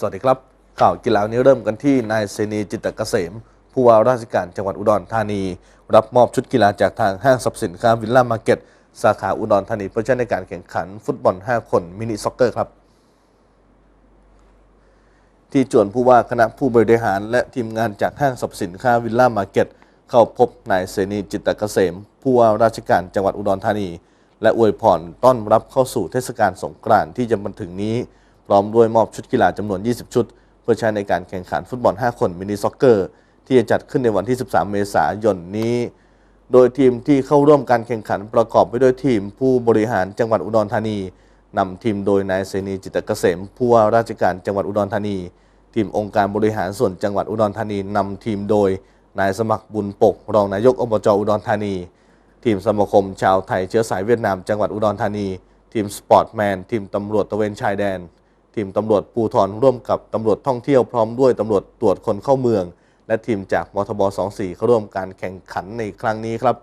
สวัสดีครับ ข่าวกีฬานี้เริ่มกันที่นายเซนีจิตตเกษม ผู้ว่าราชการจังหวัดอุดรธานี รับมอบชุดกีฬาจากทางห้างสรรพสินค้าวิลล่ามาร์เก็ต สาขาอุดรธานีเพื่อใช้ในการแข่งขันฟุตบอล 5 คนมินิซ็อกเกอร์ครับ ที่จวนผู้ว่าคณะผู้บริหารและทีมงานจากห้างสรรพสินค้าวิลล่ามาร์เก็ตเข้าพบนายเสนีจิตตเกษม ผู้ว่าราชการจังหวัดอุดรธานี และอวยพรต้อนรับเข้าสู่เทศกาลสงกรานต์ที่จะมาถึงนี้ พร้อมด้วยมอบชุดกีฬาจำนวน 20 ชุด เพื่อใช้ในการแข่งขันฟุตบอล 5 คนมินิซ็อกเกอร์ ที่จะจัดขึ้นในวันที่ 13 เมษายนนี้ โดยทีมที่เข้าร่วมการแข่งขันประกอบไปด้วยทีมผู้บริหารจังหวัดอุดรธานีนำทีมโดยนายเสนีจิตเกษมผู้ว่าราชการจังหวัดอุดรธานี ทีมองค์การบริหารส่วนจังหวัดอุดรธานีนำทีมโดยนายสมัครบุญปก รองนายกอบจอุดรธานี ทีมสมาคมชาวไทยเชื้อสายเวียดนามจังหวัดอุดรธานี ทีมสปอร์ตแมน ทีมตำรวจตะเวนชายแดน ทีมตำรวจปูทรร่วมกับตำรวจท่องเที่ยวพร้อมด้วยตำรวจตรวจคนเข้าเมือง และทีมจากมทบ 24 เข้าร่วมการแข่งขันในครั้งนี้ครับ